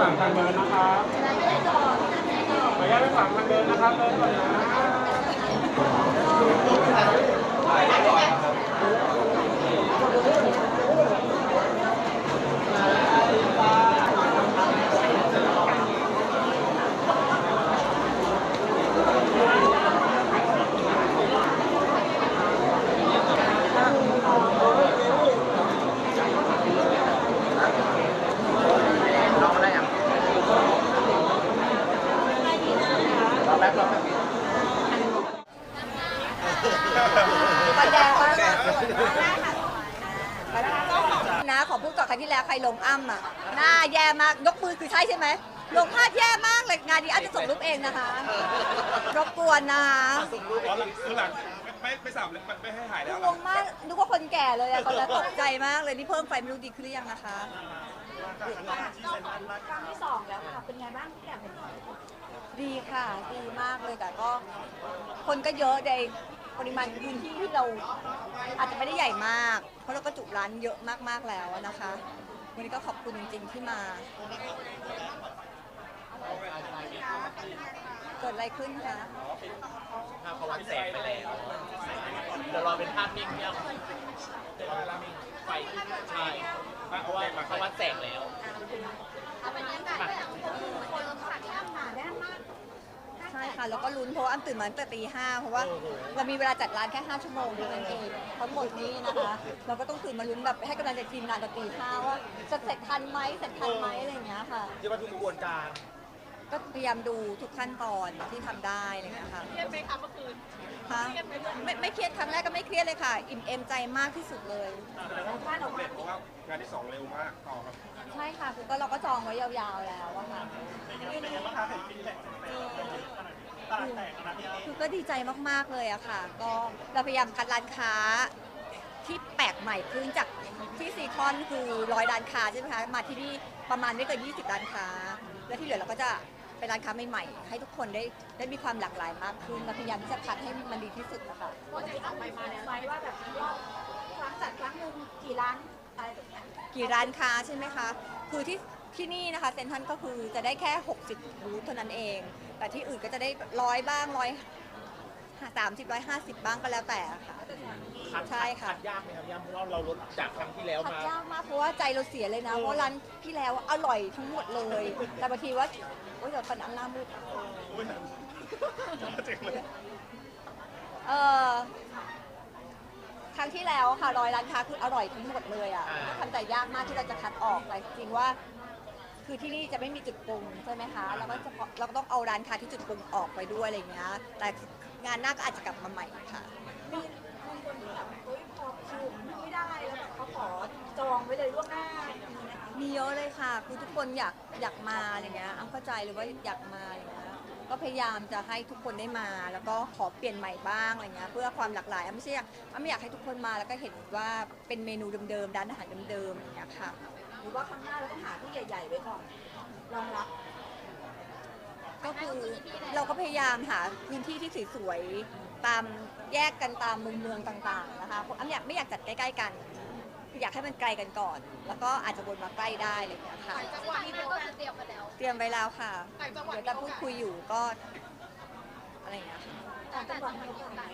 ฝั่งทางเดินนะครับขออนุญาตไปฝั่งทางเดินนะครับเดินก่อนนะปัญญาบ้างนะขอพูดก่อนครั้งที่แล้วใครลงอ้ำอะหน้าแย่มากยกมือคือใช่ใช่ไหมลงพลาดแย่มากเลยงานนี้อ้ำจะส่งรูปเองนะคะรบกวนนะคะอ๋อหลังคือหลังไม่ไม่สับเลยไม่ให้ถ่ายแล้วงงมากนึกว่าคนแก่เลยอะตอนนั้นตกใจมากเลยนี่เพิ่มไฟไม่รู้ดีขึ้นหรือยังนะคะ ครั้งที่สองแล้วค่ะ เป็นไงบ้างพี่แกมดีค่ะ ดีมากเลยแต่ก็ คนก็เยอะในปริมาณพื้นที่ที่เราอาจจะไม่ได้ใหญ่มาก เพราะเราก็จุร้านเยอะมากๆแล้วนะคะ วันนี้ก็ขอบคุณจริงๆที่มา เกิดอะไรขึ้นคะภาพเขาวัดแสงไปแล้วเดี๋ยวรอเป็นภาพนิ่งเนี่ยไฟใช่เพราะว่าเขาวัดแสงแล้ว ค่ะ แล้วก็ลุ้นเพราะว่าอ้ำตื่นมาตั้งแต่ตีห้าเพราะว่าเรามีเวลาจัดร้านแค่ 5 ชั่วโมงเท่านั้นเองทั้งหมดนี้นะคะ เราก็ต้องตื่นมาลุ้นแบบให้กำลังใจทีมงานตอนตีห้าว่าจะเสร็จทันไหมเสร็จทันไหมอะไรอย่างเงี้ยค่ะจะมาทุกกระบวนการก็พยายามดูทุกขั้นตอนที่ทำได้อะไรอย่างเงี้ยค่ะ เครียดไหมคะเมื่อคืนคะไม่ไม่เครียดครั้งแรกก็ไม่เครียดเลยค่ะ อิ่มเอมใจมากที่สุดเลยบ้านออกมาเพราะว่างานที่สองเร็วมากต่อครับใช่ค่ะคือก็เราก็จองไว้ยาวๆแล้วอะค่ะคื อก็ดีใจมากๆเลยอะค่ะ ก็เราพยายามคัดร้านค้าที่แปลกใหม่ขึ้นจากที่ซีคอนคือร้อยร้านค้าใช่ไหมคะมาที่นี่ประมาณไม่เกิน20 ร้านค้า แล้วที่เหลือเราก็จะเป็นร้านค้าใหม่ๆให้ทุกคนได้ได้มีความหลากหลายมากขึ้นเราพยายามที่จะคัดให้มันดีที่สุดนะคะโปรเจกต์ออกไปมาแล้วไว้ว่าแบบรอบครั้งจัดครั้งหนึ่งกี่ล้านอะไรแบบเนี้ยกี่ร้านค้าใช่ไหมคะ คือที่ที่นี่นะคะเซ็นทรัลก็คือจะได้แค่ 60 บูธเท่านั้นเอง แต่ที่อื่นก็จะได้ร้อยบ้างร้อยสามสิบร้อยห้าสิบบ้างก็แล้วแต่ค่ะใช่ค่ะขัดยากไหมครับย่าเพราะว่าเราลดจากครั้งที่แล้วขัดมา ยากมากเพราะว่าใจเราเสียเลยนะ เพราะร้านที่แล้วอร่อยทั้งหมดเลย แต่บางทีว่าโอ๊ยเดี๋ยวตอนนั้นหน้ามืดเจ๋งเลยเออครั้งที่แล้วค่ะร้อยร้านค้าคืออร่อยทั้งหมดเลยอะทำใจยากมากที่เราจะคัดออกแต่จริงๆว่า คือที่นี่จะไม่มีจุดปรุงใช่ไหมคะเราก็จะเราก็ต้องเอาร้านค้าที่จุดปรุงออกไปด้วยอะไรอย่างเงี้ยแต่งานหน้าก็อาจจะกลับมาใหม่ค่ะมีมีคนที่แบบเฮ้ยพอคิวไม่ได้แล้วแบบเขาขอจองไว้เลยล่วงหน้ามีไหมคะมีเยอะเลยค่ะคือทุกคนอยากอยากมาอะไรเงี้ยอ้ำเข้าใจเลยว่าอยากมาอะไรเงี้ยก็พยายามจะให้ทุกคนได้มา แล้วก็ขอเปลี่ยนใหม่บ้างอะไรเงี้ยเพื่อความหลากหลายอ้ำไม่ใช่อยากอ้ำไม่อยากให้ทุกคนมาแล้วก็เห็นว่าเป็นเมนูเดิมๆร้านอาหารเดิมๆอย่างเงี้ยค่ะ หรือว่าครั้งหน้าเราต้องหาที่ใหญ่ ๆ ไว้ก่อนรองรับ ก็คือเราก็พยายามหาพื้นที่ที่สวยๆตามแยกกันตามมุมเมืองต่างๆนะคะเพราะอ้ำอยากไม่อยากจัดใกล้ๆกันคืออยากให้มันไกลกันก่อน แล้วก็อาจจะวนมาใกล้ได้อะไรอย่างเงี้ยค่ะ จังหวัดนี้ก็จะเตรียมมาแล้ว เตรียมไว้แล้วค่ะ ต่างจังหวัด เดี๋ยวแต่พูดคุยอยู่ก็ อะไรอย่างเงี้ยค่ะต่างจังหวัดมีโอกาส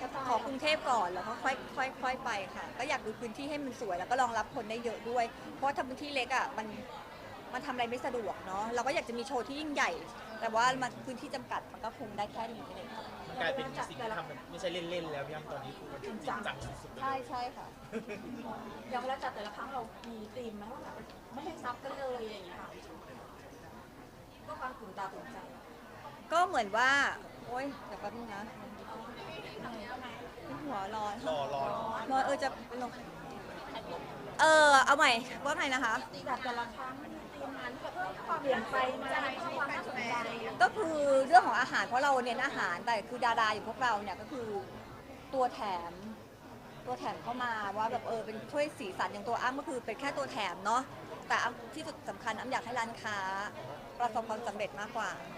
กระจายขอกรุงเทพก่อนแล้วก็ค่อยค่อยค่อยไปค่ะ ก็อยากดูพื้นที่ให้มันสวยแล้วก็รองรับคนได้เยอะด้วย เพราะว่าถ้าพื้นที่เล็กอะมันมันทำอะไรไม่สะดวกเนาะเราก็อยากจะมีโชว์ที่ยิ่งใหญ่ แต่ว่ามันพื้นที่จำกัดมันก็คงได้แค่นี้อะไรอย่างเลยกลายเป็นสิ่งที่ทำแบบไม่ใช่เล่นๆแล้วพี่อ้ำตอนนี้คือมันจริงจังสุดๆเลยใช่ใช่ค่ะอย่างเวลาจัดแต่ละครั้งเรามีธีมไหมว่าแบบไม่ให้ซับกันเลยอย่างเงี้ยค่ะก็ความตื่นตาตื่นใจ ก็เหมือนว่า โอ๊ยเดี๋ยวแป๊บนึงนะทำไงทำไงหัวร้อนรอรอร้อนเออจะลงเออเอาใหม่ว่าไงนะคะจัดแต่ละครั้งมีธีมงานที่แบบเพิ่มความเปลี่ยนไปมาเพิ่มความน่าสนใจก็คือเรื่องของอาหารเพราะเราเน้นอาหารแต่คือดาราอย่างพวกเราเนี่ยก็คือตัวแถมตัวแถมเข้ามาว่าแบบเออเป็นช่วยสีสันอย่างตัวอ้ำก็คือเป็นแค่ตัวแถมเนาะแต่อ้ำที่สุดสำคัญอ้ำอยากให้ร้านค้า ประสบความสำเร็จมากกว่าแต่มัน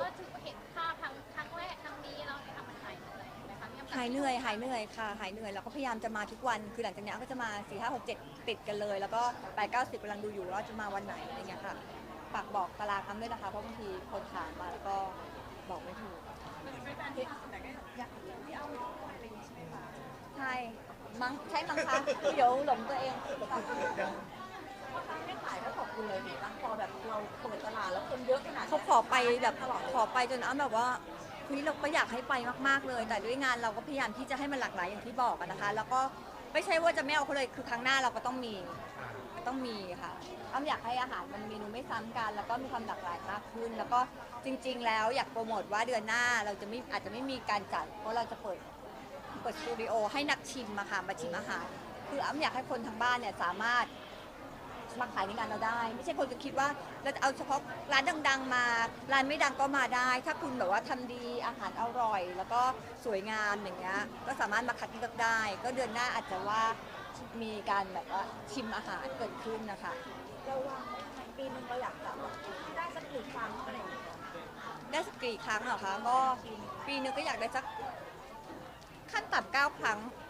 ก็ถือว่าเห็นภาพครั้งครั้งแรกครั้งนี้เราเนี่ยค่ะมันหายเหนื่อยไหมคะพี่อ้ำหายเหนื่อยหายเหนื่อยค่ะหายเหนื่อยแล้วก็พยายามจะมาทุกวัน คือหลังจากนี้ก็จะมา4 5 6 7ติดกันเลย แล้วก็8 9 10กำลังดูอยู่ว่าจะมาวันไหนอะไรเงี้ยค่ะฝากบอกตารางอ้ำด้วยนะคะเพราะบางทีคนถามมาแล้วก็บอกไม่ถูกใช่มั้งใช่มั้งคะเดี๋ยวหลงตัวเอง พ่อค้าแม่ขายก็ขอบคุณเลยนะพอแบบเราเปิดตลาดแล้วคนเยอะขนาดนี้เขาขอไปแบบตลอดขอไปจนอ้ำแบบว่าเฮ้ยเราก็อยากให้ไปมากๆเลย แต่ด้วยงานเราก็พยายามที่จะให้มันหลากหลายอย่างที่บอกอะนะคะ แล้วก็ไม่ใช่ว่าจะไม่เอาเขาเลยคือครั้งหน้าเราก็ต้องมีต้องมีค่ะอ้ำอยากให้อาหารมันเมนูไม่ซ้ำกัน แล้วก็มีความหลากหลายมากขึ้น แล้วก็จริง ๆ แล้วอยากโปรโมทว่าเดือนหน้าเราจะไม่อาจจะไม่มีการจัด เพราะเราจะเปิดเปิดสตูดิโอให้นักชิมมาค่ะมาชิมอาหาร คืออ้ำอยากให้คนทางบ้านเนี่ยสามารถ มาขายในงานเราได้ ไม่ใช่คนจะคิดว่าเราจะเอาเฉพาะร้านดัง ๆ มา ร้านไม่ดังก็มาได้ ถ้าคุณแบบว่าทำดีอาหารอร่อย แล้วก็สวยงามอย่างเงี้ยก็สามารถมาคัดเลือกได้ ก็เดือนหน้าอาจจะว่ามีการแบบว่าชิมอาหารเกิดขึ้นนะคะเราวางไว้ยังไงปีหนึงเราอยากจะแบบให้ได้สักกี่ครั้งอะไรอย่างเงี้ยได้สักกี่ครั้งเหรอคะก็ปีนึงก็อยากได้สักขั้นต่ำเก้าครั้งก็แทบจะ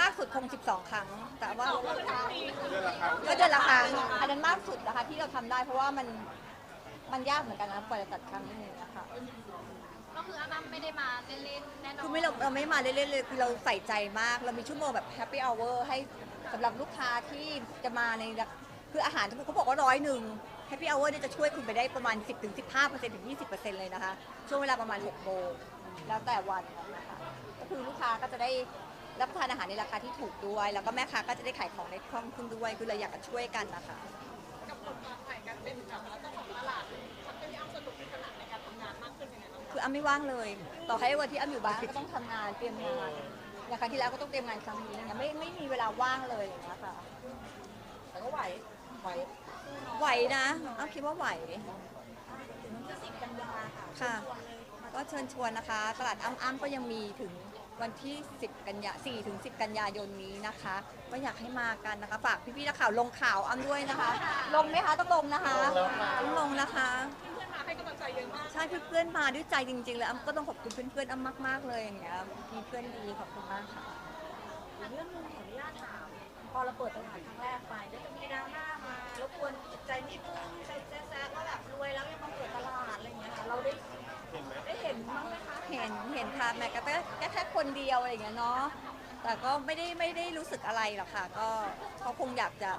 มากสุดคง 12 ครั้ง แต่ว่าเดือนละครั้งก็เดือนละครั้งอันนั้นมากสุดนะคะที่เราทำได้เพราะว่ามันมันยากเหมือนกันนะกว่าจะจัดครั้งนึงนะคะ ก็คืออ้ำไม่ได้มาเล่นๆแน่นอนคือไม่เราเราไม่มาเล่นๆเลยคือเราใส่ใจมาก เรามีชั่วโมงแบบแฮปปี้ o อ r ให้สำหรับลูกค้าที่จะมาในราคืออาหารทุกคนเขาบอกว่าร้อยหนึ่งแฮปปี้ o อ r เนี่ยจะช่วยคุณไปได้ประมาณ 10-15%ถึง15%ถึง 20%เลยนะคะ ช่วงเวลาประมาณ6โมงแล้วแต่วันนะคะก็คือลูกค้าก็จะได้ รับประทานอาหารในราคาที่ถูกด้วย แล้วก็แม่ค้าก็จะได้ขายของในคล่องขึ้นด้วยคือเราอยากจะช่วยกันนะคะคืออ้ำไม่ว่างเลย ต่อให้วันที่อ้ำอยู่บ้านก็ต้องทำงานเตรียมงานอย่างครั้งที่แล้วก็ต้องเตรียมงานครั้งนี้เนี่ยไม่ไม่มีเวลาว่างเลยอย่างเงี้ยค่ะแต่ก็ไหวไหวไหวนะอ้ำคิดว่าไหวถึงวันที่สิบกันยาค่ะค่ะชวนเลยมาก็เชิญชวนนะคะ ตลาดอ้ำอ้ำก็ยังมีถึง วันที่ 10 กันยา4ถึง 10 กันยายนนี้นะคะ ก็อยากให้มากันนะคะ ฝากพี่ๆนักข่าวลงข่าวอ้ำด้วยนะคะ ลงไหมคะต้องลงนะคะต้องลงนะคะใช่เพื่อนๆมาด้วยใจจริงๆเลยอ้ำก็ต้องขอบคุณเพื่อนๆอ้ำมากๆเลยอย่างเงี้ยมีเพื่อนดีขอบคุณมากค่ะ อีกเรื่องหนึงขออนุญาตถามพอเราเปิดตลาดครั้งแรกไปก็จะมีดราม่ามารบกวนจิตใจนิดนึงใช้แซ่บๆว่าแบบรวยแล้วยังมาเปิดตลาดอะไรอย่างเงี้ยค่ะเราได้ได้เห็นบ้างไหมคะเห็นเห็นค่ะแม้กระทั่งแค่แค่คนเดียวอะไรอย่างเงี้ยเนาะแต่ก็ไม่ได้ไม่ได้รู้สึกอะไรหรอกค่ะ ก็เขาคงอยากจะ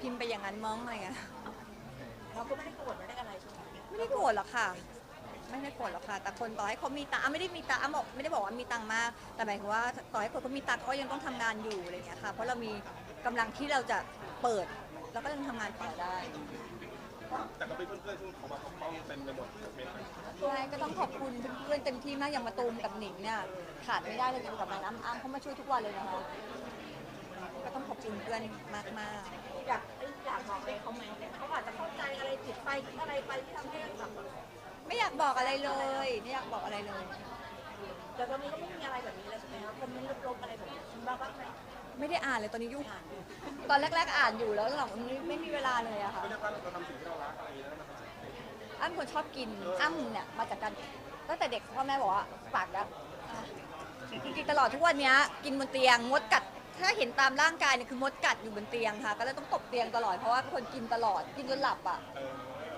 พิมพ์ไปอย่างนั้นมั้งอะไรเงี้ยเราก็ไม่ได้โกรธไม่ได้อะไรใช่ไหมไม่ได้โกรธหรอกค่ะไม่ได้โกรธหรอกค่ะ แต่คนต่อให้เขามีตังค์อะไม่ได้มีตังค์อะบอกไม่ได้บอกว่ามีตังค์มาก แต่หมายถึงว่า ต่อให้คนเขามีตังค์เขายังต้องทำงานอยู่อะไรเงี้ยค่ะ เพราะเรามีกำลังที่เราจะเปิด แล้วก็ยังทำงานต่อได้ แต่ก็เป็นเพื่อนๆที่เขามาปกป้องเต็มไปหมดเมนใช่ก็ต้องขอบคุณเพื่อนๆเต็มที่มากอย่างมาตูมกับหนิงเนี่ยขาดไม่ได้เลยอยู่กับมันอ้ำอ้ำเขามาช่วยทุกวันเลยนะคะก็ต้องขอบคุณเพื่อนมากๆอยากอยากบอกอะไรเขาไหมเขาอาจจะเข้าใจอะไรผิดไปคิดอะไรไปที่ทำให้แบบไม่อยากบอกอะไรเลย ไม่อยากบอกอะไรเลย แต่ตอนนี้ก็ไม่มีอะไรแบบนี้แล้วใช่ไหมคะคอมเมนต์ลบๆอะไรแบบนี้คุณบ้างบ้างไหมไม่ได้อ่านเลยตอนนี้ยุ่งตอนแรก ๆ อ่านอยู่แล้วหลังๆไม่ไม่มีเวลาเลยอะค่ะก็เรียกว่าเราทำสิ่งที่เรารักอะไรอย่างเงี้ยแล้วมันก็จะอ้ำคนชอบกิน อ้ำเนี่ยมาจากการตั้งแต่เด็กพ่อแม่บอกว่าปากแล้วกินตลอดทุกวันเนี้ยกินบนเตียงมดกัด ถ้าเห็นตามร่างกายเนี่ยคือมดกัดอยู่บนเตียงค่ะ ก็เลยต้องตบเตียงตลอดเพราะว่าเป็นคนกินตลอดกินจนหลับอะเออ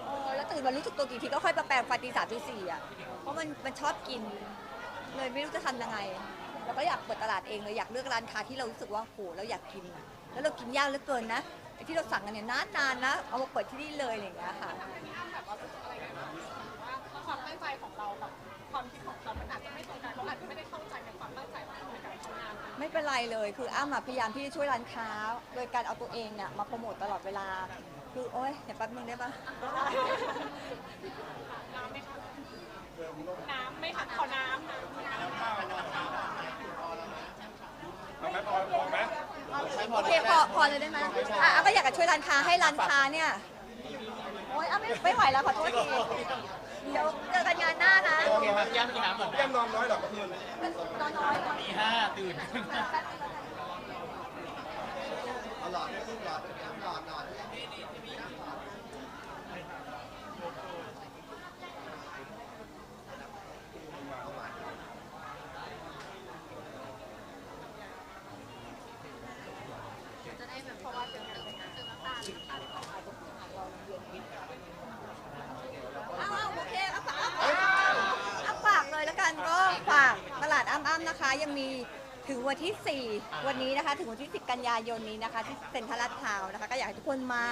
เออแล้วตื่นมารู้สึกตัวกี่ทีก็ค่อยมาแปลงฟันตีสามตีสี่อะเพราะมันมันชอบกิน เลยไม่รู้จะทำยังไงเราก็อยากเปิดตลาดเองเลยอยากเลือกร้านค้าที่เรารู้สึกว่าโหเราอยากกิน แล้วเรากินยากเหลือเกินนะไอ้ที่เราสั่งกันเนี่ยนานๆนะเอามาเปิดที่นี่เลยอะไรอย่างเงี้ยค่ะความตั้งใจของเรากับความคิดของเขามันอาจจะไม่ตรงกันเขาอาจจะไม่ได้เข้าใจในความตั้งใจของเราในการทำงาน ไม่เป็นไรเลย คืออ้ำอะพยายามที่จะช่วยร้านค้า โดยการเอาตัวเองเนี่ยมาโปรโมตตลอดเวลา คือโอ๊ยเดี๋ยวแป๊บนึงได้ปะน้ำไหมคะน้ำไหมคะขอน้ำน้ำน้ำเอาไหมพอพอไหมโอเคพอพอเลยได้ไหมอะอ้ำก็อยากจะช่วยร้านค้าให้ร้านค้าเนี่ยโอ๊ยอ้ำไม่ไม่ไหวแล้วขอโทษทีเดี๋ยวเจอกันงานหน้านะโอเคครับพี่ำกินน้ำก่อนพี่แอมนอนน้อยหรอกเมื่อคืนนอนน้อยตีห้าตื่น เอาหลอดด้วยหลอดด้วยหลอดหลอดจะได้แบบเพราะว่าเป็นการเป็นการเติมน้ำตาลอ้าวโอเคอ้ำฝากอ้ำฝากอ้ำฝากเลยแล้วกันก็ฝากตลาดอ้ำอ้ำนะคะยังมี ถึงวันที่ 4 วันนี้นะคะ ถึงวันที่ 10 กันยายนนี้นะคะ ที่เซ็นทรัลลาดพร้าวนะคะ ก็อยากให้ทุกคนมา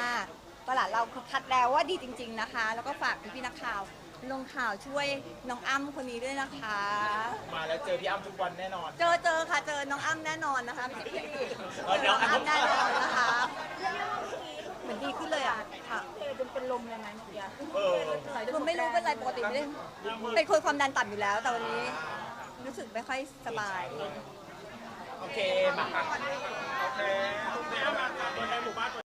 ตลาดเราคือคัดแล้วว่าดีจริง ๆนะคะ แล้วก็ฝากพี่ๆนักข่าวลงข่าวช่วยน้องอ้ำคนนี้ด้วยนะคะ มาแล้วเจอพี่อ้ำทุกวันแน่นอน เจอเจอค่ะเจอน้องอ้ำแน่นอนนะคะไม่ใช่พี่เออเดี๋ยวน้องอ้ำแน่นอนนะคะเรียกได้ว่าเมื่อกี้เหมือนดีขึ้นเลยอะค่ะเทจนเป็นลมเลยไหมเมื่อกี้เออใส่จนคือไม่รู้เป็นไรปกติไม่ได้เป็นคนความดันต่ำอยู่แล้ว แต่วันนี้รู้สึกไม่ค่อยสบาย โอเคมาค่ะโอเคตัวแทนหมู่บ้าน